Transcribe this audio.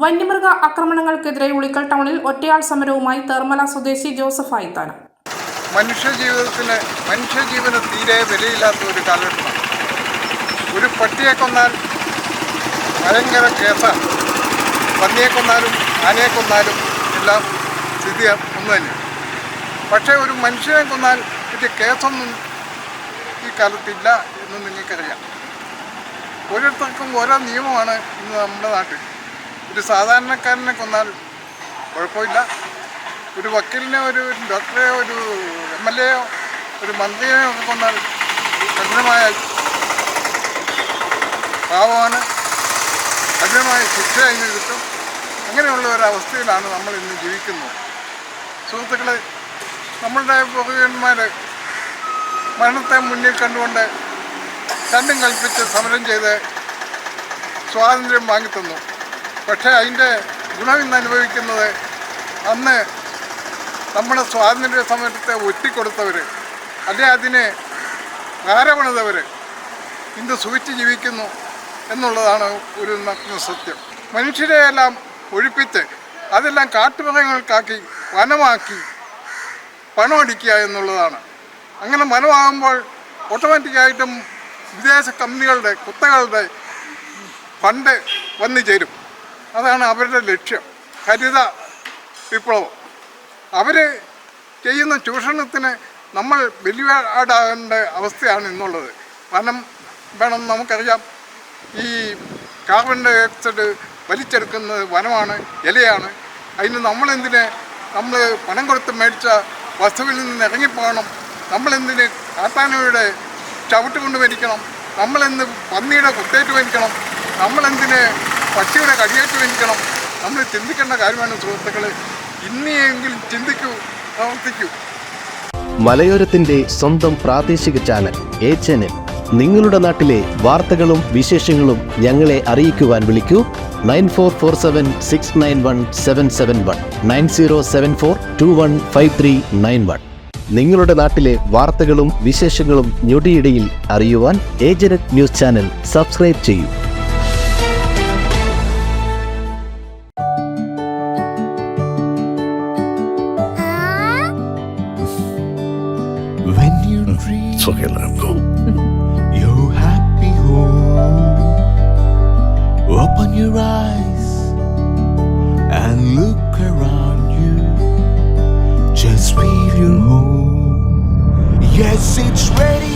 വന്യമൃഗ ആക്രമണങ്ങൾക്കെതിരെ ഉളിക്കൽ ടൗണിൽ ഒറ്റയാൾ സമരവുമായി തേർമല സ്വദേശി ജോസഫ് ആയിത്താനം. മനുഷ്യജീവിതത്തിന് മനുഷ്യജീവന് തീരെ വിലയില്ലാത്ത ഒരു കാലഘട്ടമാണ്. ഒരു പട്ടിയെ കൊന്നാൽ ഭയങ്കര കേസാണ്. പന്നിയെ കൊന്നാലും ആനയെ കൊന്നാലും എല്ലാം സ്ഥിതി ഒന്ന് തന്നെ. പക്ഷേ ഒരു മനുഷ്യനെ കൊന്നാൽ ഇത് കേസൊന്നും ഈ കാലത്തില്ല എന്ന് നിങ്ങൾക്കറിയാം. ഓരോരുത്തർക്കും ഓരോ നിയമമാണ് ഇന്ന് നമ്മുടെ നാട്ടിൽ. ഒരു സാധാരണക്കാരനെ കൊന്നാൽ കുഴപ്പമില്ല. ഒരു വക്കീലിനെ ഒരു ഡോക്ടറെയോ ഒരു എം എൽ എയോ ഒരു മന്ത്രിയെയോ ഒക്കെ കൊന്നാൽ കഠിനമായ പാവമാണ് കഠിനമായ ശിക്ഷ അതിന് കിട്ടും. അങ്ങനെയുള്ള ഒരവസ്ഥയിലാണ് നമ്മൾ ഇന്ന് ജീവിക്കുന്നത്. സുഹൃത്തുക്കളെ നമ്മളുടെ പൂർവികന്മാർ മരണത്തെ മുന്നിൽ കണ്ടുകൊണ്ട് രണ്ടും കൽപ്പിച്ച് സമരം ചെയ്ത് സ്വാതന്ത്ര്യം വാങ്ങിത്തന്നു. പക്ഷേ അതിന്റെ ഗുണം ഇന്ന് അനുഭവിക്കുന്നത് അന്ന് നമ്മുടെ സ്വാതന്ത്ര്യ സമരത്തെ ഒറ്റിക്കൊടുത്തവർ അല്ലെ അതിനെ ആരപണിതവർ ഇന്ന് സൂക്ഷിച്ച് ജീവിക്കുന്നു എന്നുള്ളതാണ് ഒരു നഗ്ന സത്യം. മനുഷ്യരെ എല്ലാം ഒഴിപ്പിച്ച് അതെല്ലാം കാട്ടുമൃഗങ്ങൾക്കാക്കി വനമാക്കി പണമടിക്കുക എന്നുള്ളതാണ്. അങ്ങനെ വനമാകുമ്പോൾ ഓട്ടോമാറ്റിക്കായിട്ടും വിദേശ കമ്പനികളുടെ കുത്തകളുടെ ഫണ്ട് വന്നു ചേരും. അതാണ് അവരുടെ ലക്ഷ്യം. ഹരിത വിപ്ലവം. അവർ ചെയ്യുന്ന ചൂഷണത്തിന് നമ്മൾ ബലിയാടാകേണ്ട അവസ്ഥയാണ് ഇന്നുള്ളത്. വനം വേണം നമുക്കറിയാം. ഈ കാർബൺ ഡൈ ഓക്സൈഡ് വലിച്ചെടുക്കുന്നത് വനമാണ് ഇലയാണ്. അതിന് നമ്മളെന്തിന് നമ്മൾ പണം കൊടുത്ത് മേടിച്ച വസ്തുവിൽ നിന്ന് ഇറങ്ങിപ്പോകണം. നമ്മളെന്തിന് കാട്ടാനയുടെ ചവിട്ട് കൊണ്ട് മരിക്കണം നമ്മളെന്ത് പന്നിയുടെ കുത്തേറ്റ് മരിക്കണം നമ്മളെന്തിന് പക്ഷിയുടെ കടിയേറ്റ് മരിക്കണം നമ്മൾ ചിന്തിക്കേണ്ട കാര്യമാണ് സുഹൃത്തുക്കൾ ഇനിയെങ്കിലും ചിന്തിക്കൂ പ്രവർത്തിക്കൂ. മലയോരത്തിന്റെ സ്വന്തം പ്രാദേശിക ചാനൽ എ ചാനൽ. നിങ്ങളുടെ നാട്ടിലെ വാർത്തകളും വിശേഷങ്ങളും ഞങ്ങളെ അറിയിക്കുവാൻ വിളിക്കൂ. Nine four four seven six nine one seven seven one. Nine zero seven four two one five three nine one. നിങ്ങളുടെ നാട്ടിലെ വാർത്തകളും വിശേഷങ്ങളും ഞൊടിയിടയിൽ അറിയുവാൻ ഏജനറ്റ് ന്യൂസ് ചാനൽ സബ്സ്ക്രൈബ് ചെയ്യൂ. It's okay, let him go. your happy home, open your eyes and look around you. Just your home. Yes, it's ready.